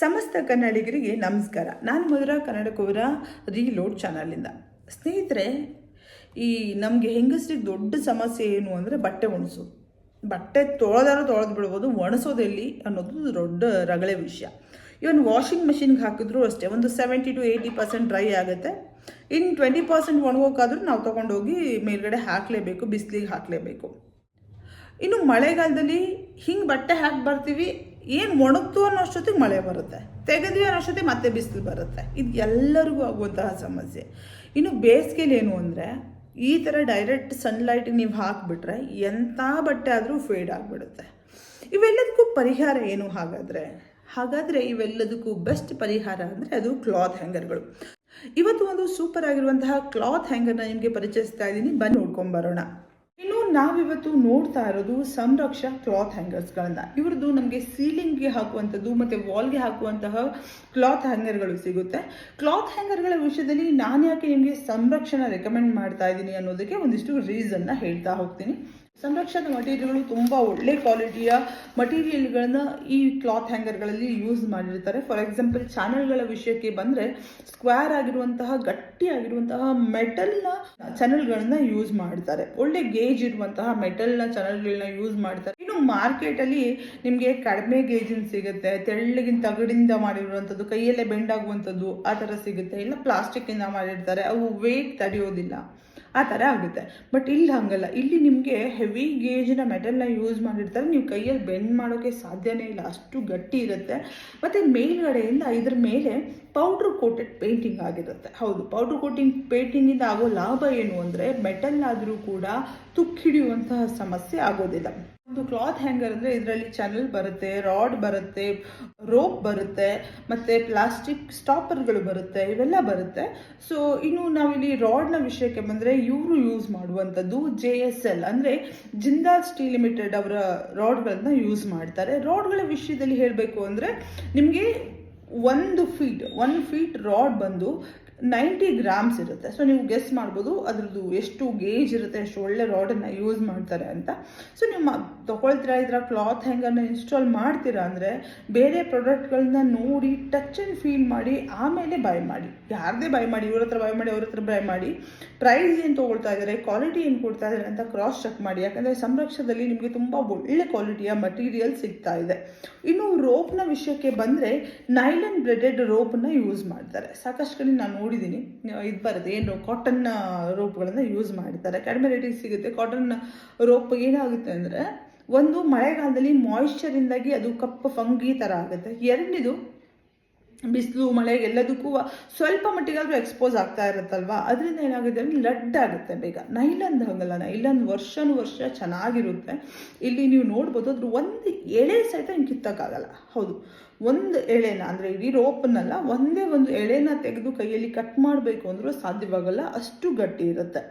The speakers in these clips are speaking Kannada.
ಸಮಸ್ತ ಕನ್ನಡಿಗರಿಗೆ ನಮಸ್ಕಾರ. ನಾನು ಮಧುರ ಕನ್ನಡಕವರ ರೀಲೋಡ್ ಚಾನಲಿಂದ ಸ್ನೇಹಿತರೆ, ಈ ನಮಗೆ ಹೆಂಗಸ್ರಿಗೆ ದೊಡ್ಡ ಸಮಸ್ಯೆ ಏನು ಅಂದರೆ ಬಟ್ಟೆ ಒಣಸು ಬಟ್ಟೆ ತೊಳೆದಾರು ತೊಳೆದು ಬಿಡ್ಬೋದು ಒಣಸೋದೆಲ್ಲಿ ಅನ್ನೋದು ದೊಡ್ಡ ರಗಳೆ ವಿಷಯ. ಇವನ್ ವಾಷಿಂಗ್ ಮೆಷಿನ್ಗೆ ಹಾಕಿದ್ರು ಅಷ್ಟೇ, ಒಂದು seventy to eighty percent dry ಆಗುತ್ತೆ. ಇನ್ನು ಟ್ವೆಂಟಿ ಪರ್ಸೆಂಟ್ ಒಣಗೋಕಾದ್ರೂ ನಾವು ತೊಗೊಂಡೋಗಿ ಮೇಲ್ಗಡೆ ಹಾಕಲೇಬೇಕು, ಬಿಸಿಲಿಗೆ ಹಾಕಲೇಬೇಕು. ಇನ್ನು ಮಳೆಗಾಲದಲ್ಲಿ ಹಿಂಗೆ ಬಟ್ಟೆ ಹಾಕಿ ಬರ್ತೀವಿ ಏನು ಒಣಗ್ತು ಅನ್ನೋಷ್ಟೊತ್ತಿಗೆ ಮಳೆ ಬರುತ್ತೆ. ತೆಗೆದ್ವಿ ಅನ್ನೋಷ್ಟೊತ್ತಿಗೆ ಮತ್ತೆ ಬಿಸಿಲು ಬರುತ್ತೆ. ಇದು ಎಲ್ಲರಿಗೂ ಆಗುವಂತಹ ಸಮಸ್ಯೆ. ಇನ್ನು ಬೇಸಿಗೆಲಿ ಏನು ಅಂದರೆ, ಈ ಥರ ಡೈರೆಕ್ಟ್ ಸನ್ಲೈಟ್ ನೀವು ಹಾಕಿಬಿಟ್ರೆ ಎಂಥ ಬಟ್ಟೆ ಆದರೂ ಫೇಡ್ ಆಗಿಬಿಡುತ್ತೆ. ಇವೆಲ್ಲದಕ್ಕೂ ಪರಿಹಾರ ಏನು ಹಾಗಾದರೆ? ಹಾಗಾದರೆ ಇವೆಲ್ಲದಕ್ಕೂ ಬೆಸ್ಟ್ ಪರಿಹಾರ ಅಂದರೆ ಅದು ಕ್ಲಾತ್ ಹ್ಯಾಂಗರ್ಗಳು ಇವತ್ತು ಒಂದು ಸೂಪರ್ ಆಗಿರುವಂತಹ ಕ್ಲಾತ್ ಹ್ಯಾಂಗರ್ನ ನಿಮಗೆ ಪರಿಚಯಿಸ್ತಾ ಇದ್ದೀನಿ. ಬನ್ನಿ ನೋಡ್ಕೊಂಬರೋಣ ಇನ್ನು ನಾವಿವತ್ತು ನೋಡ್ತಾ ಇರೋದು ಸಂರಕ್ಷ ಕ್ಲಾತ್ ಹ್ಯಾಂಗರ್ಸ್ಗಳನ್ನ. ಇವ್ರದ್ದು ನಮಗೆ ಸೀಲಿಂಗ್ಗೆ ಹಾಕುವಂಥದ್ದು ಮತ್ತು ವಾಲ್ಗೆ ಹಾಕುವಂತಹ ಕ್ಲಾತ್ ಹ್ಯಾಂಗರ್ಗಳು ಸಿಗುತ್ತೆ. ಕ್ಲಾತ್ ಹ್ಯಾಂಗರ್ಗಳ ವಿಷಯದಲ್ಲಿ ನಾನು ಯಾಕೆ ನಿಮಗೆ ಸಂರಕ್ಷಣ ರೆಕಮೆಂಡ್ ಮಾಡ್ತಾ ಇದ್ದೀನಿ ಅನ್ನೋದಕ್ಕೆ ಒಂದಿಷ್ಟು ರೀಸನ್ನ ಹೇಳ್ತಾ ಹೋಗ್ತೀನಿ. ಸಂರಕ್ಷಣಾ ಮಟೀರಿಯಲ್ಗಳು ತುಂಬ ಒಳ್ಳೆ ಕ್ವಾಲಿಟಿಯ ಮಟೀರಿಯಲ್ಗಳನ್ನ ಈ ಕ್ಲಾತ್ ಹ್ಯಾಂಗರ್ಗಳಲ್ಲಿ ಯೂಸ್ ಮಾಡಿರ್ತಾರೆ. ಫಾರ್ ಎಕ್ಸಾಂಪಲ್ ಚಾನಲ್ಗಳ ವಿಷಯಕ್ಕೆ ಬಂದರೆ ಸ್ಕ್ವೇರ್ ಆಗಿರುವಂತಹ ಗಟ್ಟಿಯಾಗಿರುವಂತಹ ಮೆಟಲ್ನ ಚಾನಲ್ಗಳನ್ನ ಯೂಸ್ ಮಾಡ್ತಾರೆ. ಒಳ್ಳೆ ಗೇಜ್ ಇರುವಂತಹ ಮೆಟಲ್ನ ಚಾನಲ್ಗಳನ್ನ ಯೂಸ್ ಮಾಡ್ತಾರೆ. ಇನ್ನು ಮಾರ್ಕೆಟಲ್ಲಿ ನಿಮಗೆ ಕಡಿಮೆ ಗೇಜಿನ ಸಿಗುತ್ತೆ, ತೆಳ್ಳಗಿನ ತಗಡಿಂದ ಮಾಡಿರುವಂಥದ್ದು, ಕೈಯಲ್ಲೇ ಬೆಂಡ್ ಆಗುವಂಥದ್ದು ಆ ಥರ ಸಿಗುತ್ತೆ. ಇಲ್ಲ ಪ್ಲಾಸ್ಟಿಕ್ಕಿಂದ ಮಾಡಿರ್ತಾರೆ. ಅವು ವೇಟ್ ತಡೆಯೋದಿಲ್ಲ. ಆ ಥರ ಆಗುತ್ತೆ ಬಟ್ ಇಲ್ಲಿ ಹಂಗಲ್ಲ. ಇಲ್ಲಿ ನಿಮಗೆ ಹೆವಿ ಗೇಜಿನ ಮೆಟಲ್ನ ಯೂಸ್ ಮಾಡಿರ್ತಾರೆ. ನೀವು ಕೈಯಲ್ಲಿ ಬೆಂಡ್ ಮಾಡೋಕ್ಕೆ ಸಾಧ್ಯನೇ ಇಲ್ಲ. ಅಷ್ಟು ಗಟ್ಟಿ ಇರುತ್ತೆ. ಮತ್ತು ಮೇಲ್ಗಡೆಯಿಂದ ಇದ್ರ ಮೇಲೆ ಪೌಡ್ರ್ ಕೋಟೆಡ್ ಪೇಂಟಿಂಗ್ ಆಗಿರುತ್ತೆ. ಹೌದು ಪೌಡ್ರ್ ಕೋಟಿಂಗ್ ಪೇಂಟಿಂಗಿಂದ ಆಗೋ ಲಾಭ ಏನು ಅಂದರೆ ಮೆಟಲ್ ಆದರೂ ಕೂಡ ತುಕ್ಕಿಡಿಯುವಂತಹ ಸಮಸ್ಯೆ ಆಗೋದಿಲ್ಲ. ಒಂದು ಕ್ಲಾತ್ ಹ್ಯಾಂಗರ್ ಅಂದರೆ ಇದರಲ್ಲಿ ಚಾನಲ್ ಬರುತ್ತೆ, ರಾಡ್ ಬರುತ್ತೆ, ರೋಪ್ ಬರುತ್ತೆ, ಮತ್ತು ಪ್ಲಾಸ್ಟಿಕ್ ಸ್ಟಾಪರ್ಗಳು ಬರುತ್ತೆ, ಇವೆಲ್ಲ ಬರುತ್ತೆ. ಸೊ ಇನ್ನು ನಾವಿಲ್ಲಿ ರಾಡ್ನ ವಿಷಯಕ್ಕೆ ಬಂದರೆ ಇವರು ಯೂಸ್ ಮಾಡುವಂಥದ್ದು ಜೆ ಎಸ್ ಎಲ್ ಅಂದರೆ ಜಿಂದಾಲ್ ಸ್ಟೀಲ್ ಲಿಮಿಟೆಡ್ ಅವರ ರಾಡ್ಗಳನ್ನು ಯೂಸ್ ಮಾಡ್ತಾರೆ. ರಾಡ್ಗಳ ವಿಷಯದಲ್ಲಿ ಹೇಳಬೇಕು ಅಂದರೆ ನಿಮಗೆ ಒಂದು ಫೀಟ್ ಒನ್ ಫೀಟ್ ರಾಡ್ ಬಂದು ನೈಂಟಿ ಗ್ರಾಮ್ಸ್ ಇರುತ್ತೆ. ಸೊ ನೀವು ಗೆಸ್ ಮಾಡ್ಬೋದು ಅದರದ್ದು ಎಷ್ಟು ಗೇಜ್ ಇರುತ್ತೆ ಎಷ್ಟು ಒಳ್ಳೆ ರಾಡನ್ನು ಯೂಸ್ ಮಾಡ್ತಾರೆ ಅಂತ. ಸೊ ನಿಮ್ಮ ತೊಗೊಳ್ತೀರಾ? ಇದರ ಕ್ಲಾತ್ ಹ್ಯಾಂಗರ್ನ ಇನ್ಸ್ಟಾಲ್ ಮಾಡ್ತೀರಾ ಅಂದರೆ ಬೇರೆ ಪ್ರಾಡಕ್ಟ್ಗಳನ್ನ ನೋಡಿ ಟಚ್ ಆ್ಯಂಡ್ ಫೀಲ್ ಮಾಡಿ, ಆಮೇಲೆ ಬೈ ಮಾಡಿ. ಯಾರದೇ ಬೈ ಮಾಡಿ, ಇವ್ರ ಹತ್ರ ಬೈ ಮಾಡಿ, ಅವ್ರ ಹತ್ರ ಬೈ ಮಾಡಿ. ಪ್ರೈಸ್ ಏನು ತೊಗೊಳ್ತಾ ಇದ್ದಾರೆ ಕ್ವಾಲಿಟಿ ಏನು ಕೊಡ್ತಾ ಇದ್ದಾರೆ ಅಂತ ಕ್ರಾಸ್ ಚೆಕ್ ಮಾಡಿ. ಯಾಕಂದರೆ ಸಂರಕ್ಷದಲ್ಲಿ ನಿಮಗೆ ತುಂಬ ಒಳ್ಳೆ ಕ್ವಾಲಿಟಿಯ ಮಟೀರಿಯಲ್ ಸಿಗ್ತಾ ಇದೆ. ಇನ್ನು ರೋಪ್ನ ವಿಷಯಕ್ಕೆ ಬಂದರೆ ನೈಲನ್ ಬ್ರೆಡೆಡ್ ರೋಪನ್ನ ಯೂಸ್ ಮಾಡ್ತಾರೆ. ಸಾಕಷ್ಟು ಕಡೆ ನಾನು ನೋಡಿದ್ದೀನಿ ಇದು ಬರುತ್ತೆ, ಏನು ಕಾಟನ್ ರೋಪ್ಗಳನ್ನು ಯೂಸ್ ಮಾಡ್ತಾರೆ. ಕಡಿಮೆ ರೇಟಿಗೆ ಸಿಗುತ್ತೆ. ಕಾಟನ್ ರೋಪ್ ಏನಾಗುತ್ತೆ ಅಂದರೆ ಒಂದು ಮಳೆಗಾಲದಲ್ಲಿ ಮಾಯಿಶ್ಚರಿಂದಾಗಿ ಅದು ಕಪ್ಪು ಫಂಗಿ ಥರ ಆಗುತ್ತೆ. ಎರಡನೇದು ಬಿಸಿಲು, ಮಳೆ ಎಲ್ಲದಕ್ಕೂ ಸ್ವಲ್ಪ ಮಟ್ಟಿಗಾದರೂ ಎಕ್ಸ್ಪೋಸ್ ಆಗ್ತಾ ಇರುತ್ತಲ್ವಾ? ಅದರಿಂದ ಏನಾಗುತ್ತೆ ಅಂದರೆ ಲಡ್ ಆಗುತ್ತೆ ಬೇಗ. ನೈಲಂದ್ ಹಂಗಲ್ಲ ನೈಲಂದ್ ವರ್ಷನೂ ವರ್ಷ ಚೆನ್ನಾಗಿರುತ್ತೆ. ಇಲ್ಲಿ ನೀವು ನೋಡ್ಬೋದು, ಅದ್ರ ಒಂದು ಎಳೆ ಸಹಿತ ಹಿಂಗೆ ಕಿತ್ತಕ್ಕಾಗಲ್ಲ. ಹೌದು, ಒಂದು ಎಳೆನ, ಅಂದರೆ ಇಡೀ ರೋಪ್ನಲ್ಲ ಒಂದೇ ಒಂದು ಎಳೆನ ತೆಗೆದು ಕೈಯಲ್ಲಿ ಕಟ್ ಮಾಡಬೇಕು ಅಂದರೂ ಸಾಧ್ಯವಾಗಲ್ಲ. ಅಷ್ಟು ಗಟ್ಟಿ ಇರುತ್ತೆ.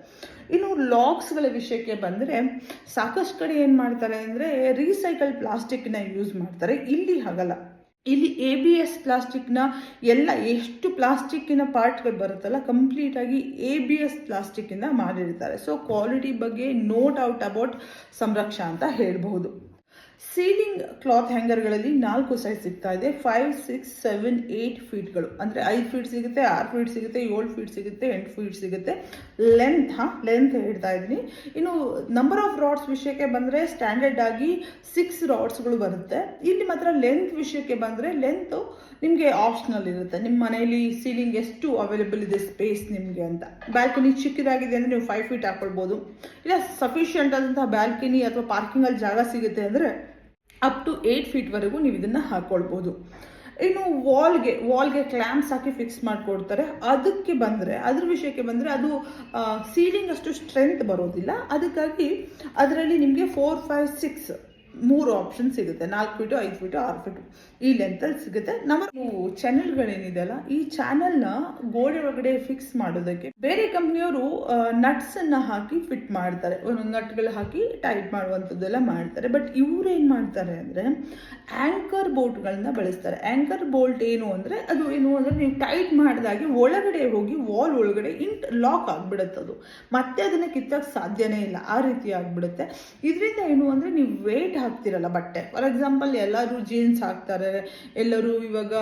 ಇನ್ನು ಲಾಕ್ಸ್ಗಳ ವಿಷಯಕ್ಕೆ ಬಂದರೆ ಸಾಕಷ್ಟು ಕಡೆ ಏನು ಮಾಡ್ತಾರೆ ಅಂದರೆ ರೀಸೈಕಲ್ ಪ್ಲಾಸ್ಟಿಕ್ನ ಯೂಸ್ ಮಾಡ್ತಾರೆ. ಇಲ್ಲಿ ಹಾಗಲ್ಲ. ಇಲ್ಲಿ ಎ ಬಿ ಎಸ್ ಪ್ಲಾಸ್ಟಿಕ್ನ ಎಲ್ಲ ಎಷ್ಟು ಪ್ಲಾಸ್ಟಿಕ್ಕಿನ ಪಾರ್ಟ್ಗಳು ಬರುತ್ತಲ್ಲ ಕಂಪ್ಲೀಟಾಗಿ ಎ ಬಿ ಎಸ್ ಪ್ಲಾಸ್ಟಿಕ್ಕಿಂದ ಮಾಡಿರ್ತಾರೆ. ಸೊ ಕ್ವಾಲಿಟಿ ಬಗ್ಗೆ ನೋ ಡೌಟ್ ಅಬೌಟ್ ಸಂರಕ್ಷ ಅಂತ ಹೇಳ್ಬಹುದು. ಸೀಲಿಂಗ್ ಕ್ಲಾತ್ ಹ್ಯಾಂಗರ್ಗಳಲ್ಲಿ ನಾಲ್ಕು ಸೈಜ್ ಸಿಗ್ತಾ ಇದೆ. ಫೈವ್, ಸಿಕ್ಸ್, ಸೆವೆನ್ ಏಯ್ಟ್ ಫೀಟ್ಗಳು. ಅಂದರೆ ಐದು ಫೀಟ್ ಸಿಗುತ್ತೆ, ಆರು ಫೀಟ್ ಸಿಗುತ್ತೆ, ಏಳು ಫೀಟ್ ಸಿಗುತ್ತೆ, ಎಂಟು ಫೀಟ್ ಸಿಗುತ್ತೆ. ಲೆಂತ್ ಹಾಂ ಲೆಂತ್ ಹೇಳ್ತಾ ಇದ್ದೀನಿ. ಇನ್ನು ನಂಬರ್ ಆಫ್ ರಾಡ್ಸ್ ವಿಷಯಕ್ಕೆ ಬಂದರೆ ಸ್ಟ್ಯಾಂಡರ್ಡ್ ಆಗಿ ಸಿಕ್ಸ್ ರಾಡ್ಸ್ಗಳು ಬರುತ್ತೆ. ಇಲ್ಲಿ ಮಾತ್ರ ಲೆಂತ್ ವಿಷಯಕ್ಕೆ ಬಂದರೆ ಲೆಂತು ನಿಮಗೆ ಆಪ್ಷನಲ್ ಇರುತ್ತೆ. ನಿಮ್ಮ ಮನೆಯಲ್ಲಿ ಸೀಲಿಂಗ್ ಎಷ್ಟು ಅವೈಲೇಬಲ್ ಇದೆ ಸ್ಪೇಸ್ ನಿಮಗೆ ಅಂತ. ಬ್ಯಾಲ್ಕನಿ ಚಿಕ್ಕದಾಗಿದೆ ಅಂದರೆ ನೀವು ಫೈವ್ ಫೀಟ್ ಹಾಕ್ಕೊಳ್ಬೋದು ಇಲ್ಲ ಸಫಿಷಿಯಂಟ್ ಆದಂತಹ ಬ್ಯಾಲ್ಕನಿ ಅಥವಾ ಪಾರ್ಕಿಂಗಲ್ಲಿ ಜಾಗ ಸಿಗುತ್ತೆ ಅಂದರೆ ಅಪ್ ಟು ಏಯ್ಟ್ ಫೀಟ್ವರೆಗೂ ನೀವು ಇದನ್ನು ಹಾಕ್ಕೊಳ್ಬೋದು ಇನ್ನು ವಾಲ್ಗೆ ವಾಲ್ಗೆ ಕ್ಲ್ಯಾಂಪ್ಸ್ ಹಾಕಿ ಫಿಕ್ಸ್ ಮಾಡಿಕೊಡ್ತಾರೆ. ಅದಕ್ಕೆ ಬಂದರೆ, ಅದ್ರ ವಿಷಯಕ್ಕೆ ಬಂದರೆ ಅದು ಸೀಲಿಂಗ್ ಅಷ್ಟು ಸ್ಟ್ರೆಂತ್ ಬರೋದಿಲ್ಲ. ಅದಕ್ಕಾಗಿ ಅದರಲ್ಲಿ ನಿಮಗೆ ಫೋರ್ ಫೈವ್ ಸಿಕ್ಸ್ ಮೂರು ಆಪ್ಷನ್ ಸಿಗುತ್ತೆ. ನಾಲ್ಕು ಫೀಟು ಐದು ಫೀಟು ಆರು ಫೀಟು ಈ ಲೆಂತಲ್ಲಿ ಸಿಗುತ್ತೆ? ನಮ್ಮ ಚಾನೆಲ್ಗಳೇನಿದೆಯಲ್ಲ ಈ ಚಾನೆಲ್ನ ಗೋಡೆ ಒಳಗಡೆ ಫಿಕ್ಸ್ ಮಾಡೋದಕ್ಕೆ ಬೇರೆ ಕಂಪ್ನಿಯವರು ನಟ್ಸನ್ನು ಹಾಕಿ ಫಿಟ್ ಮಾಡ್ತಾರೆ. ಒಂದೊಂದು ನಟ್ಗಳು ಹಾಕಿ ಟೈಟ್ ಮಾಡುವಂಥದ್ದೆಲ್ಲ ಮಾಡ್ತಾರೆ. ಬಟ್ ಇವ್ರು ಏನು ಮಾಡ್ತಾರೆ ಅಂದರೆ ಆ್ಯಂಕರ್ ಬೋಲ್ಟ್ಗಳನ್ನ ಬಳಸ್ತಾರೆ. ಆ್ಯಂಕರ್ ಬೋಲ್ಟ್ ಏನು ಅಂದರೆ, ಅದು ಏನು ಅಂದರೆ ನೀವು ಟೈಟ್ ಮಾಡಿದಾಗೆ ಒಳಗಡೆ ಹೋಗಿ ವಾಲ್ ಒಳಗಡೆ ಇಂಟ್ ಲಾಕ್ ಆಗಿಬಿಡುತ್ತೆ ಅದು. ಮತ್ತೆ ಅದನ್ನು ಕಿತ್ತಕ್ಕೆ ಸಾಧ್ಯನೇ ಇಲ್ಲ. ಆ ರೀತಿ ಆಗಿಬಿಡುತ್ತೆ. ಇದರಿಂದ ಏನು ಅಂದರೆ, ನೀವು ವೇಟ್ ಹಾಕ್ತಿರಲ್ಲ ಬಟ್ಟೆ. ಫಾರ್ ಎಕ್ಸಾಂಪಲ್ ಎಲ್ಲರೂ ಜೀನ್ಸ್ ಹಾಕ್ತಾರೆ ಎಲ್ಲರೂ ಇವಾಗ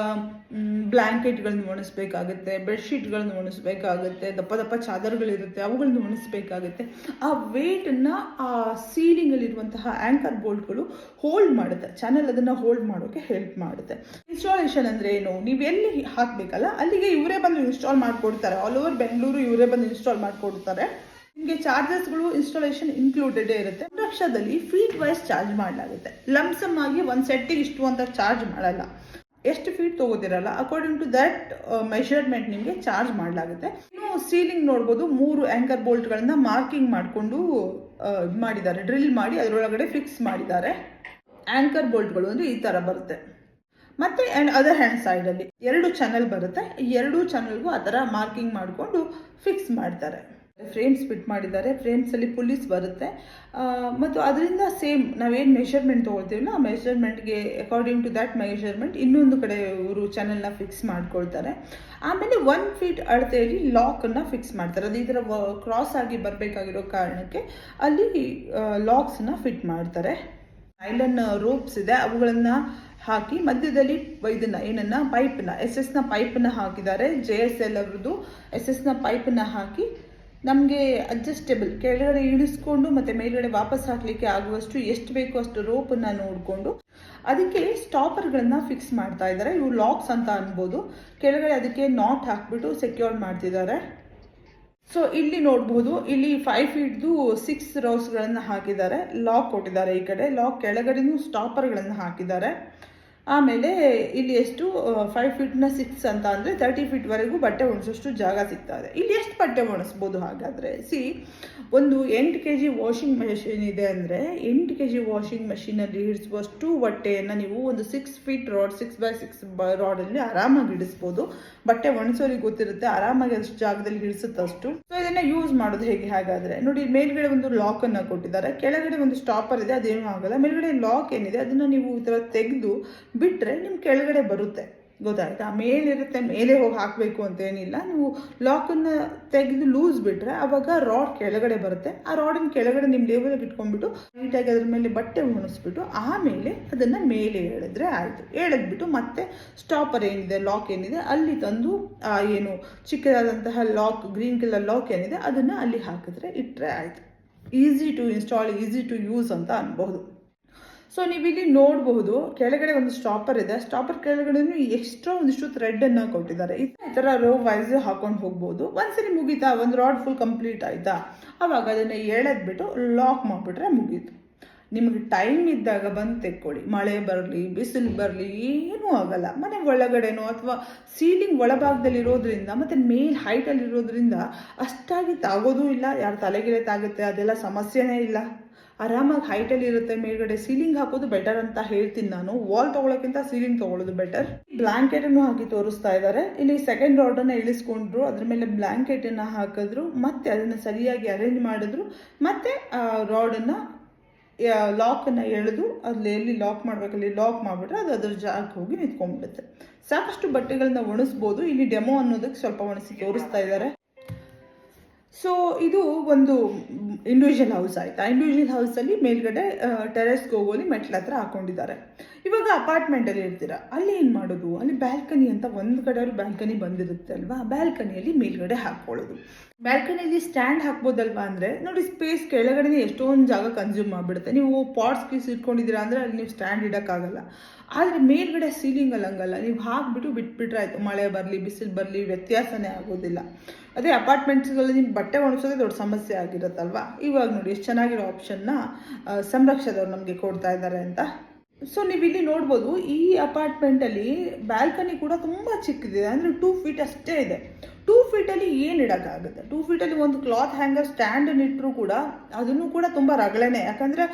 ಬ್ಲ್ಯಾಂಕೆಟ್ಗಳನ್ನ ಒಣಸ್ಬೇಕಾಗುತ್ತೆ ಬೆಡ್ಶೀಟ್ಗಳನ್ನ ಒಣಸ್ಬೇಕಾಗುತ್ತೆ, ದಪ್ಪ ದಪ್ಪ ಚಾದರ್ಗಳಿರುತ್ತೆ ಅವುಗಳನ್ನ ಒಣಸ್ಬೇಕಾಗುತ್ತೆ. ಆ ವೇಟನ್ನು ಆ ಸೀಲಿಂಗಲ್ಲಿರುವಂತಹ ಆ್ಯಂಕರ್ ಬೋಲ್ಟ್ಗಳು ಹೋಲ್ಡ್ ಮಾಡುತ್ತೆ. ಚಾನಲ್ ಅದನ್ನು ಹೋಲ್ಡ್ ಮಾಡೋಕ್ಕೆ ಹೆಲ್ಪ್ ಮಾಡುತ್ತೆ. ಇನ್ಸ್ಟಾಲೇಷನ್ ಅಂದರೆ ಏನು? ನೀವು ಎಲ್ಲಿ ಹಾಕಬೇಕಲ್ಲ, ಅಲ್ಲಿಗೆ ಇವರೇ ಬಂದು ಇನ್ಸ್ಟಾಲ್ ಮಾಡಿಕೊಡ್ತಾರೆ. ಆಲ್ ಓವರ್ ಬೆಂಗಳೂರು ಇವರೇ ಬಂದು ಇನ್ಸ್ಟಾಲ್ ಮಾಡಿಕೊಡ್ತಾರೆ. ನಿಮಗೆ ಚಾರ್ಜಸ್ಗಳು ಇನ್ಸ್ಟಾಲೇಷನ್ ಇನ್ಕ್ಲೂಡೆಡ್ ಇರುತ್ತೆ. ಒಂದು ಫೀಟ್ ವೈಸ್ ಚಾರ್ಜ್ ಮಾಡಲಾಗುತ್ತೆ. ಲಮ್ಸಮ್ ಆಗಿ ಒಂದು ಸೆಟ್ಟಿಗೆ ಇಷ್ಟು ಅಂತ ಚಾರ್ಜ್ ಮಾಡಲ್ಲ. ಎಷ್ಟು ಫೀಟ್ ತಗೋದಿರಲ್ಲ ಅಕಾರ್ಡಿಂಗ್ ಟು ದಟ್ ಮೆಷರ್ಮೆಂಟ್ ನಿಮಗೆ ಚಾರ್ಜ್ ಮಾಡಲಾಗುತ್ತೆ. ಇನ್ನು ಸೀಲಿಂಗ್ ನೋಡ್ಬೋದು, ಮೂರು ಆ್ಯಂಕರ್ ಬೋಲ್ಟ್ಗಳನ್ನ ಮಾರ್ಕಿಂಗ್ ಮಾಡಿಕೊಂಡು ಮಾಡಿದ್ದಾರೆ ಡ್ರಿಲ್ ಮಾಡಿ, ಅದರೊಳಗಡೆ ಫಿಕ್ಸ್ ಮಾಡಿದ್ದಾರೆ. ಆ್ಯಂಕರ್ ಬೋಲ್ಟ್ಗಳು ಅಂದರೆ ಈ ಥರ ಬರುತ್ತೆ. ಮತ್ತೆ ಅದರ್ ಹ್ಯಾಂಡ್ ಸೈಡಲ್ಲಿ ಎರಡು ಚಾನಲ್ ಬರುತ್ತೆ. ಎರಡು ಎರಡೂ ಚಾನಲ್ಗೂ ಆ ಥರ ಮಾರ್ಕಿಂಗ್ ಮಾಡಿಕೊಂಡು ಫಿಕ್ಸ್ ಮಾಡ್ತಾರೆ. ಫ್ರೇಮ್ಸ್ ಫಿಟ್ ಮಾಡಿದ್ದಾರೆ. ಫ್ರೇಮ್ಸಲ್ಲಿ ಪುಲೀಸ್ ಬರುತ್ತೆ. ಮತ್ತು ಅದರಿಂದ ಸೇಮ್ ನಾವೇನು ಮೆಷರ್ಮೆಂಟ್ ತೊಗೊಳ್ತೀವಲ್ಲ, ಆ ಮೆಷರ್ಮೆಂಟ್ಗೆ ಅಕಾರ್ಡಿಂಗ್ ಟು ದ್ಯಾಟ್ ಮೆಷರ್ಮೆಂಟ್ ಇನ್ನೊಂದು ಕಡೆ ಇವರು ಚಾನಲ್ನ ಫಿಕ್ಸ್ ಮಾಡ್ಕೊಳ್ತಾರೆ. ಆಮೇಲೆ ಒನ್ ಫೀಟ್ ಅಳತೆಯಲ್ಲಿ ಲಾಕನ್ನು ಫಿಕ್ಸ್ ಮಾಡ್ತಾರೆ. ಅದು ಈ ಕ್ರಾಸ್ ಆಗಿ ಬರಬೇಕಾಗಿರೋ ಕಾರಣಕ್ಕೆ ಅಲ್ಲಿ ಲಾಕ್ಸನ್ನ ಫಿಟ್ ಮಾಡ್ತಾರೆ. ಐಲನ್ ರೋಪ್ಸ್ ಇದೆ. ಅವುಗಳನ್ನು ಹಾಕಿ ಮಧ್ಯದಲ್ಲಿ ಇದನ್ನ, ಏನನ್ನ ಪೈಪ್ನ ಎಸ್ ಎಸ್ನ ಪೈಪನ್ನ ಹಾಕಿದ್ದಾರೆ. ಜೆ ಎಸ್ ಎಲ್ ಅವ್ರದ್ದು ಎಸ್ ಎಸ್ನ ಪೈಪನ್ನ ಹಾಕಿ ನಮಗೆ ಅಡ್ಜಸ್ಟೇಬಲ್ ಕೆಳಗಡೆ ಇಳಿಸ್ಕೊಂಡು ಮತ್ತೆ ಮೇಲ್ಗಡೆ ವಾಪಸ್ ಹಾಕಲಿಕ್ಕೆ ಆಗುವಷ್ಟು ಎಷ್ಟು ಬೇಕೋ ಅಷ್ಟು ರೋಪನ್ನು ನೋಡಿಕೊಂಡು ಅದಕ್ಕೆ ಸ್ಟಾಪರ್ಗಳನ್ನು ಫಿಕ್ಸ್ ಮಾಡ್ತಾ ಇದ್ದಾರೆ ಇವು ಲಾಕ್ಸ್ ಅಂತ ಅನ್ಬೋದು. ಕೆಳಗಡೆ ಅದಕ್ಕೆ ನಾಟ್ ಹಾಕ್ಬಿಟ್ಟು ಸೆಕ್ಯೂರ್ ಮಾಡ್ತಿದ್ದಾರೆ ಸೊ ಇಲ್ಲಿ ನೋಡ್ಬೋದು. ಇಲ್ಲಿ ಫೈವ್ ಫೀಟ್ದು ಸಿಕ್ಸ್ ರೋಸ್ಗಳನ್ನು ಹಾಕಿದ್ದಾರೆ ಲಾಕ್ ಕೊಟ್ಟಿದ್ದಾರೆ ಈ ಕಡೆ. ಲಾಕ್ ಕೆಳಗಡೆನೂ ಸ್ಟಾಪರ್ಗಳನ್ನು ಹಾಕಿದ್ದಾರೆ. ಆಮೇಲೆ ಇಲ್ಲಿ ಎಷ್ಟು ಫೈವ್ ಫೀಟ್ನ ಸಿಕ್ಸ್ ಅಂತ ಅಂದರೆ ತರ್ಟಿ ಫೀಟ್ವರೆಗೂ ಬಟ್ಟೆ ಒಣಸೋಷ್ಟು ಜಾಗ ಸಿಗ್ತಾ ಇದೆ ಇಲ್ಲಿ ಎಷ್ಟು ಬಟ್ಟೆ ಒಣಸ್ಬೋದು ಹಾಗಾದರೆ? ಸಿ ಒಂದು ಎಂಟು ಕೆ ಜಿ ವಾಷಿಂಗ್ ಮೆಷಿನ್ ಇದೆ ಅಂದರೆ ಎಂಟು ಕೆ ಜಿ ವಾಷಿಂಗ್ ಮೆಷಿನಲ್ಲಿ ಹಿಡಿಸುವಷ್ಟು ಬಟ್ಟೆಯನ್ನು ನೀವು ಒಂದು six feet rod six by six ರಾಡಲ್ಲಿ ಆರಾಮಾಗಿ ಹಿಡಿಸ್ಬೋದು ಬಟ್ಟೆ ಒಣಸೋರಿಗೆ ಗೊತ್ತಿರುತ್ತೆ, ಆರಾಮಾಗಿ ಅಷ್ಟು ಜಾಗದಲ್ಲಿ ಹಿಡಿಸುತ್ತಷ್ಟು ಸೊ ಇದನ್ನ ಯೂಸ್ ಮಾಡೋದು ಹೇಗೆ ಹಾಗಾದ್ರೆ, ನೋಡಿ ಮೇಲ್ಗಡೆ ಒಂದು ಲಾಕ್ ಅನ್ನ ಕೊಟ್ಟಿದ್ದಾರೆ, ಕೆಳಗಡೆ ಒಂದು ಸ್ಟಾಪರ್ ಇದೆ, ಅದೇನು ಆಗಲ್ಲ, ಮೇಲ್ಗಡೆ ಲಾಕ್ ಏನಿದೆ, ಅದನ್ನ ನೀವು ಈ ತರ ತೆಗೆದು ಬಿಟ್ರೆ ನಿಮ್ ಕೆಳಗಡೆ ಬರುತ್ತೆ. ಗೊತ್ತಾಯ್ತಾ? ಮೇಲಿರುತ್ತೆ, ಮೇಲೆ ಹೋಗಿ ಹಾಕಬೇಕು ಅಂತ ಏನಿಲ್ಲ ನೀವು ಲಾಕನ್ನು ತೆಗೆದು ಲೂಸ್ ಬಿಟ್ರೆ ಅವಾಗ ರಾಡ್ ಕೆಳಗಡೆ ಬರುತ್ತೆ. ಆ ರಾಡಿನ ಕೆಳಗಡೆ ನಿಮ್ಮ ಲೇಬಲ್ಗೆ ಇಟ್ಕೊಂಡ್ಬಿಟ್ಟು ನೀಟಾಗಿ ಅದ್ರ ಮೇಲೆ ಬಟ್ಟೆ ಉಣಿಸ್ಬಿಟ್ಟು ಆಮೇಲೆ ಅದನ್ನು ಮೇಲೆ ಎಳೆದ್ರೆ ಆಯಿತು. ಎಳೆದ್ಬಿಟ್ಟು ಮತ್ತೆ ಸ್ಟಾಪರ್ ಏನಿದೆ ಲಾಕ್ ಏನಿದೆ, ಅಲ್ಲಿ ತಂದು ಏನು ಚಿಕ್ಕದಾದಂತಹ ಲಾಕ್ ಗ್ರೀನ್ ಕಲರ್ ಲಾಕ್ ಏನಿದೆ, ಅದನ್ನು ಅಲ್ಲಿ ಹಾಕಿದ್ರೆ ಇಟ್ಟರೆ ಆಯಿತು. Easy to install easy to use ಅಂತ ಅನ್ಬಹುದು ಸೊ ನೀವು ಇಲ್ಲಿ ನೋಡಬಹುದು, ಕೆಳಗಡೆ ಒಂದು ಸ್ಟಾಪರ್ ಇದೆ. ಸ್ಟಾಪರ್ ಕೆಳಗಡೆ ಎಕ್ಸ್ಟ್ರಾ ಒಂದಿಷ್ಟು ಥ್ರೆಡ್ ಅನ್ನ ಕೊಟ್ಟಿದ್ದಾರೆ. ಈ ತರ ರೋ ವೈಸ್ ಹಾಕೊಂಡು ಹೋಗ್ಬೋದು ಒಂದ್ಸರಿ ಮುಗೀತಾ? ಒಂದು ರಾಡ್ ಫುಲ್ ಕಂಪ್ಲೀಟ್ ಆಯ್ತಾ? ಅವಾಗ ಅದನ್ನ ಎಳೆದ್ಬಿಟ್ಟು ಲಾಕ್ ಮಾಡಿಬಿಟ್ರೆ ಮುಗೀತು. ನಿಮಗೆ ಟೈಮ್ ಇದ್ದಾಗ ಬಂದು ತೆಕ್ಕೊಳ್ಳಿ. ಮಳೆ ಬರಲಿ, ಬಿಸಿಲು ಬರಲಿ, ಏನೂ ಆಗಲ್ಲ. ಮನೆ ಒಳಗಡೆನೋ ಅಥವಾ ಸೀಲಿಂಗ್ ಒಳಭಾಗದಲ್ಲಿ ಇರೋದ್ರಿಂದ ಮತ್ತು ಮೇಲ್ ಹೈಟಲ್ಲಿ ಇರೋದ್ರಿಂದ ಅಷ್ಟಾಗಿ ತಾಗೋದೂ ಇಲ್ಲ. ಯಾರು ತಲೆಗೆಳೆ ತಾಗುತ್ತೆ ಅದೆಲ್ಲ ಸಮಸ್ಯೆನೇ ಇಲ್ಲ. ಆರಾಮಾಗಿ ಹೈಟಲ್ಲಿ ಇರುತ್ತೆ, ಮೇಲ್ಗಡೆ ಸೀಲಿಂಗ್ ಹಾಕೋದು ಬೆಟರ್ ಅಂತ ಹೇಳ್ತೀನಿ ನಾನು. ವಾಲ್ ತಗೊಳ್ಳೋಕ್ಕಿಂತ ಸೀಲಿಂಗ್ ತಗೊಳ್ಳೋದು ಬೆಟರ್ ಬ್ಲಾಂಕೆಟ್ ಅನ್ನು ಹಾಕಿ ತೋರಿಸ್ತಾ ಇದ್ದಾರೆ ಇಲ್ಲಿ ಸೆಕೆಂಡ್ ರಾಡ್ ಅನ್ನ ಇಳಿಸ್ಕೊಂಡ್ರು, ಅದ್ರ ಮೇಲೆ ಬ್ಲಾಂಕೆಟ್ ಅನ್ನ ಹಾಕಿದ್ರು, ಮತ್ತೆ ಅದನ್ನ ಸರಿಯಾಗಿ ಅರೇಂಜ್ ಮಾಡಿದ್ರು, ಮತ್ತೆ ರಾಡ್ ಅನ್ನ ಲಾಕ್ ಅನ್ನ ಎಳೆದು ಅಲ್ಲಿ ಎಲ್ಲಿ ಲಾಕ್ ಮಾಡ್ಬೇಕಲ್ಲಿ ಲಾಕ್ ಮಾಡಿಬಿಟ್ರೆ ಅದು ಅದ್ರ ಜಾಗಕ್ಕೆ ಹೋಗಿ ನಿಂತ್ಕೊಂಡ್ಬಿಡುತ್ತೆ. ಸಾಕಷ್ಟು ಬಟ್ಟೆಗಳನ್ನ ಒಣಸ್ಬೋದು. ಇಲ್ಲಿ ಡೆಮೋ ಅನ್ನೋದಕ್ಕೆ ಸ್ವಲ್ಪ ಒಣಸಿ ತೋರಿಸ್ತಾ ಇದ್ದಾರೆ ಸೊ ಇದು ಒಂದು ಇಂಡಿವಿಜುವಲ್ ಹೌಸ್ ಆಯಿತಾ? ಇಂಡಿವಿಜುವಲ್ ಹೌಸಲ್ಲಿ ಮೇಲ್ಗಡೆ ಟೆರೆಸ್ಗೆ ಹೋಗೋಲಿ ಮೆಟ್ಲ ಹತ್ರ ಹಾಕೊಂಡಿದ್ದಾರೆ. ಇವಾಗ ಅಪಾರ್ಟ್ಮೆಂಟಲ್ಲಿ ಇರ್ತೀರ? ಅಲ್ಲಿ ಏನು ಮಾಡೋದು? ಅಲ್ಲಿ ಬ್ಯಾಲ್ಕನಿ ಅಂತ ಒಂದು ಕಡೆ ಅವ್ರು ಬ್ಯಾಲ್ಕನಿ ಬಂದಿರುತ್ತೆ ಅಲ್ವಾ? ಬ್ಯಾಲ್ಕನಿಯಲ್ಲಿ ಮೇಲ್ಗಡೆ ಹಾಕ್ಕೊಳ್ಳೋದು ಬ್ಯಾಲ್ಕನಿಯಲ್ಲಿ ಸ್ಟ್ಯಾಂಡ್ ಹಾಕ್ಬೋದಲ್ವಾ ಅಂದರೆ, ನೋಡಿ ಸ್ಪೇಸ್ ಕೆಳಗಡೆ ಎಷ್ಟೊಂದು ಜಾಗ ಕನ್ಸ್ಯೂಮ್ ಮಾಡಿಬಿಡುತ್ತೆ ನೀವು ಪಾಟ್ಸ್ ಗೀಸ್ ಇಟ್ಕೊಂಡಿದ್ದೀರಾ ಅಂದರೆ ಅಲ್ಲಿ ನೀವು ಸ್ಟ್ಯಾಂಡ್ ಇಡೋಕ್ಕಾಗಲ್ಲ. ಆದರೆ ಮೇಲ್ಗಡೆ ಸೀಲಿಂಗಲ್ಲಿ ಹಂಗಲ್ಲ. ನೀವು ಹಾಕ್ಬಿಟ್ಟು ಬಿಟ್ಬಿಟ್ರೆ ಆಯಿತು. ಮಳೆ ಬರಲಿ, ಬಿಸಿಲು ಬರಲಿ, ವ್ಯತ್ಯಾಸನೇ ಆಗೋದಿಲ್ಲ. ಅದೇ ಅಪಾರ್ಟ್ಮೆಂಟ್ಸ್ಗಳಲ್ಲಿ ನಿಮ್ಮ ಬಟ್ಟೆ ಒಣಸೋದೇ ದೊಡ್ಡ ಸಮಸ್ಯೆ ಆಗಿರುತ್ತಲ್ವ? ಇವಾಗ ನೋಡಿ ಎಷ್ಟು ಚೆನ್ನಾಗಿರೋ ಆಪ್ಷನ್ನ ಸಂರಕ್ಷದವ್ರು ನಮಗೆ ಕೊಡ್ತಾ ಇದ್ದಾರೆ ಅಂತ. ಸೊ ನೀವು ಇಲ್ಲಿ ನೋಡ್ಬೋದು ಈ ಅಪಾರ್ಟ್ಮೆಂಟಲ್ಲಿ ಬ್ಯಾಲ್ಕನಿ ಕೂಡ ತುಂಬ ಚಿಕ್ಕದಿದೆ. ಅಂದರೆ ಟೂ ಫೀಟ್ ಅಷ್ಟೇ ಇದೆ. ಟೂ ಫೀಟಲ್ಲಿ ಏನು ಇಡೋಕ್ಕಾಗುತ್ತೆ? ಟೂ ಫೀಟಲ್ಲಿ ಒಂದು ಕ್ಲಾತ್ ಹ್ಯಾಂಗರ್ ಸ್ಟ್ಯಾಂಡ್ ಇಟ್ಟರು ಕೂಡ ಅದನ್ನು ಕೂಡ ತುಂಬ ರಗಳೆನೆ. ಯಾಕಂದರೆ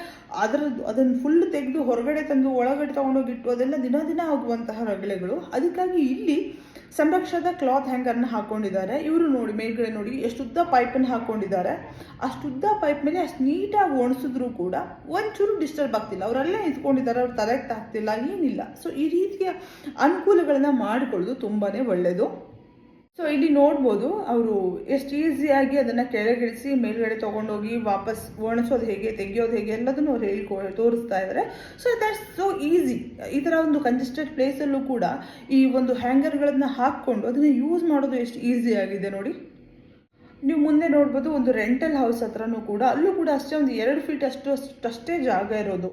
ಅದರದ್ದು ಅದನ್ನು ಫುಲ್ ತೆಗೆದು ಹೊರಗಡೆ ತಂದು ಒಳಗಡೆ ತೊಗೊಂಡೋಗಿಟ್ಟು ಅದೆಲ್ಲ ದಿನ ದಿನ ಆಗುವಂತಹ ರಗಳೆಗಳು. ಅದಕ್ಕಾಗಿ ಇಲ್ಲಿ ಸಂರಕ್ಷದ ಕ್ಲಾತ್ ಹ್ಯಾಂಗರ್ನ ಹಾಕೊಂಡಿದ್ದಾರೆ. ಇವರು ನೋಡಿ, ಮೇಲ್ಗಡೆ ನೋಡಿ ಎಷ್ಟು ಉದ್ದ ಪೈಪನ್ನು ಹಾಕೊಂಡಿದ್ದಾರೆ. ಅಷ್ಟುದ್ದ ಪೈಪ್ ಮೇಲೆ ಅಷ್ಟು ನೀಟಾಗಿ ಒಣಸಿದ್ರು ಕೂಡ ಒಂಚೂರು ಡಿಸ್ಟರ್ಬ್ ಆಗ್ತಿಲ್ಲ. ಅವರಲ್ಲೇ ಇದ್ಕೊಂಡಿದ್ದಾರೆ ಅವ್ರು ತಲೆಗೆ ಆಗ್ತಿಲ್ಲ ಏನಿಲ್ಲ. ಸೊ ಈ ರೀತಿಯ ಅನುಕೂಲಗಳನ್ನ ಮಾಡಿಕೊಳ್ಳೋದು ತುಂಬಾ ಒಳ್ಳೆಯದು ಸೊ ಇಲ್ಲಿ ನೋಡ್ಬೋದು ಅವರು ಎಷ್ಟು ಈಸಿಯಾಗಿ ಅದನ್ನು ಕೆಳಗಿಳಿಸಿ, ಮೇಲ್ಗಡೆ ತೊಗೊಂಡೋಗಿ ವಾಪಸ್ ಒಣಸೋದು ಹೇಗೆ, ತೆಗಿಯೋದು ಹೇಗೆ ಎಲ್ಲದನ್ನು ಅವ್ರು ಹೇಳ್ಕೊ ತೋರಿಸ್ತಾ ಇದ್ದಾರೆ ಸೊ ದಟ್ಸ್ ಸೊ ಈಸಿ ಈ ಥರ ಒಂದು ಕಂಜೆಸ್ಟೆಡ್ ಪ್ಲೇಸಲ್ಲೂ ಕೂಡ ಈ ಒಂದು ಹ್ಯಾಂಗರ್ಗಳನ್ನು ಹಾಕ್ಕೊಂಡು ಅದನ್ನು ಯೂಸ್ ಮಾಡೋದು ಎಷ್ಟು ಈಸಿ ಆಗಿದೆ ನೋಡಿ. ನೀವು ಮುಂದೆ ನೋಡ್ಬೋದು ಒಂದು ರೆಂಟಲ್ ಹೌಸ್ ಹತ್ರನೂ ಕೂಡ ಅಲ್ಲೂ ಕೂಡ ಅಷ್ಟೇ ಒಂದು ಎರಡು ಫೀಟ್ ಅಷ್ಟು ಅಷ್ಟೇ ಜಾಗ ಇರೋದು.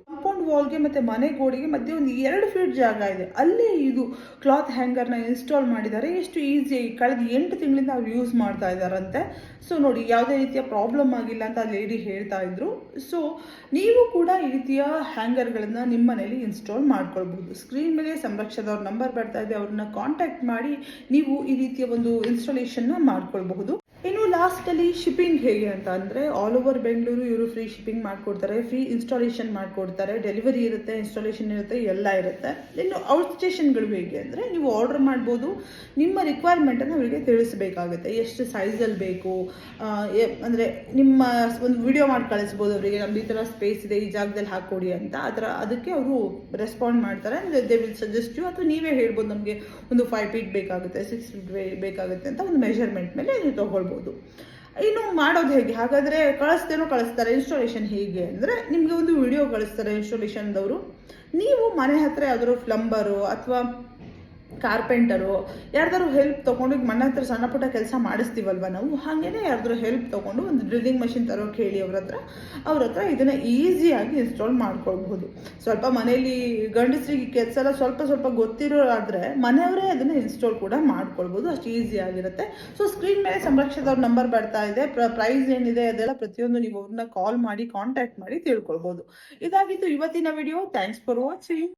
ವಾಲ್ಗೆ ಮತ್ತು ಮನೆ ಗೋಡೆಗೆ ಮಧ್ಯೆ ಒಂದು ಎರಡು ಫೀಟ್ ಜಾಗ ಇದೆ. ಅಲ್ಲೇ ಇದು ಕ್ಲಾತ್ ಹ್ಯಾಂಗರ್ನ ಇನ್ಸ್ಟಾಲ್ ಮಾಡಿದ್ದಾರೆ. ಎಷ್ಟು ಈಸಿಯಾಗಿ ಕಳೆದ ಎಂಟು ತಿಂಗಳಿಂದ ಅವ್ರು ಯೂಸ್ ಮಾಡ್ತಾ ಇದ್ದಾರಂತೆ. ಸೊ ನೋಡಿ, ಯಾವುದೇ ರೀತಿಯ ಪ್ರಾಬ್ಲಮ್ ಆಗಿಲ್ಲ ಅಂತ ಲೇಡಿ ಹೇಳ್ತಾ ಇದ್ರು. ಸೊ ನೀವು ಕೂಡ ಈ ರೀತಿಯ ಹ್ಯಾಂಗರ್ಗಳನ್ನು ನಿಮ್ಮ ಮನೇಲಿ ಇನ್ಸ್ಟಾಲ್ ಮಾಡ್ಕೊಳ್ಬೋದು ಸ್ಕ್ರೀನ್ ಮೇಲೆ ಸಂರಕ್ಷದವ್ರ ನಂಬರ್ ಬರ್ತಾ ಇದೆ. ಅವ್ರನ್ನ ಕಾಂಟ್ಯಾಕ್ಟ್ ಮಾಡಿ ನೀವು ಈ ರೀತಿಯ ಒಂದು ಇನ್ಸ್ಟಾಲೇಷನ್ನ ಮಾಡ್ಕೊಳ್ಬಹುದು. ಇನ್ನು ಲಾಸ್ಟಲ್ಲಿ ಶಿಪ್ಪಿಂಗ್ ಹೇಗೆ ಅಂತ ಅಂದರೆ ಆಲ್ ಓವರ್ ಬೆಂಗಳೂರು ಇವರು ಫ್ರೀ ಶಿಪ್ಪಿಂಗ್ ಮಾಡಿಕೊಡ್ತಾರೆ ಫ್ರೀ ಇನ್ಸ್ಟಾಲೇಷನ್ ಮಾಡಿಕೊಡ್ತಾರೆ ಡೆಲಿವರಿ ಇರುತ್ತೆ ಇನ್ಸ್ಟಾಲೇಷನ್ ಇರುತ್ತೆ, ಎಲ್ಲ ಇರುತ್ತೆ. ಇನ್ನು ಔಟ್ ಸ್ಟೇಷನ್ಗಳು ಹೇಗೆ ಅಂದರೆ ನೀವು ಆರ್ಡರ್ ಮಾಡ್ಬೋದು, ನಿಮ್ಮ ರಿಕ್ವೈರ್ಮೆಂಟನ್ನು ಅವರಿಗೆ ತಿಳಿಸಬೇಕಾಗುತ್ತೆ. ಎಷ್ಟು ಸೈಜಲ್ಲಿ ಬೇಕು ಅಂದರೆ ನಿಮ್ಮ ಒಂದು ವಿಡಿಯೋ ಮಾಡಿ ಕಳಿಸ್ಬೋದು ಅವರಿಗೆ, ನಮ್ದು ಈ ಥರ ಸ್ಪೇಸ್ ಇದೆ, ಈ ಜಾಗದಲ್ಲಿ ಹಾಕ್ಕೊಡಿ ಅಂತ. ಆ ಥರ ಅದಕ್ಕೆ ಅವರು ರೆಸ್ಪಾಂಡ್ ಮಾಡ್ತಾರೆ. ದೇ ವಿಲ್ ಸಜೆಸ್ಟ್ ಯು ಅಥವಾ ನೀವೇ ಹೇಳ್ಬೋದು ನಮಗೆ ಒಂದು ಫೈವ್ ಫೀಟ್ ಬೇಕಾಗುತ್ತೆ ಸಿಕ್ಸ್ ಫೀಟ್ ಬೇಕಾಗುತ್ತೆ ಅಂತ ಒಂದು ಮೆಷರ್ಮೆಂಟ್ ಮೇಲೆ ನೀವು ತೊಗೊಳ್ಬೋದು. ಇನ್ನು ಮಾಡೋದು ಹೇಗೆ? ಹಾಗಾದರೆ ಕಳಿಸ್ತೇನೋ ಕಳಿಸ್ತಾರೆ. ಇನ್ಸ್ಟಾಲೇಷನ್ ಹೇಗೆ ಅಂದರೆ ನಿಮಗೆ ಒಂದು ವಿಡಿಯೋ ಕಳಿಸ್ತಾರೆ ಇನ್ಸ್ಟಾಲೇಷನ್ದವರು ನೀವು ಮನೆ ಹತ್ರ ಯಾವುದಾದ್ರು ಪ್ಲಂಬರು ಅಥವಾ ಕಾರ್ಪೆಂಟರು ಯಾರ್ದಾರು ಹೆಲ್ಪ್ ತೊಗೊಂಡು ಮನೆ ಹತ್ರ ಸಣ್ಣ ಪುಟ್ಟ ಕೆಲಸ ಮಾಡಿಸ್ತೀವಲ್ವ ನಾವು, ಹಾಗೇನೆ ಯಾರ್ದಾರು ಹೆಲ್ಪ್ ತೊಗೊಂಡು ಒಂದು ಡ್ರಿಲ್ಲಿಂಗ್ ಮಷಿನ್ ತರೋಕೆ ಹೇಳಿ ಅವ್ರ ಹತ್ರ ಅವ್ರ ಹತ್ರ ಇದನ್ನು ಈಸಿಯಾಗಿ ಇನ್ಸ್ಟಾಲ್ ಮಾಡ್ಕೊಳ್ಬಹುದು ಸ್ವಲ್ಪ ಮನೇಲಿ ಗಂಡಸರಿಗೆ ಕೆಲಸ ಎಲ್ಲ ಸ್ವಲ್ಪ ಸ್ವಲ್ಪ ಗೊತ್ತಿರೋರಾದರೆ ಮನೆಯವರೇ ಅದನ್ನು ಇನ್ಸ್ಟಾಲ್ ಕೂಡ ಮಾಡ್ಕೊಳ್ಬೋದು, ಅಷ್ಟು ಈಸಿ ಆಗಿರುತ್ತೆ. ಸೊ ಸ್ಕ್ರೀನ್ ಮೇಲೆ ಸಂರಕ್ಷದವ್ರ ನಂಬರ್ ಬರ್ತಾ ಇದೆ ಪ್ರೈಸ್ ಏನಿದೆ ಅದೆಲ್ಲ ಪ್ರತಿಯೊಂದು ನೀವು ಅವ್ರನ್ನ ಕಾಲ್ ಮಾಡಿ ಕಾಂಟ್ಯಾಕ್ಟ್ ಮಾಡಿ ತಿಳ್ಕೊಳ್ಬೋದು. ಇದಾಗಿತ್ತು ಇವತ್ತಿನ ವಿಡಿಯೋ ಥ್ಯಾಂಕ್ಸ್ ಫಾರ್ ವಾಚಿಂಗ್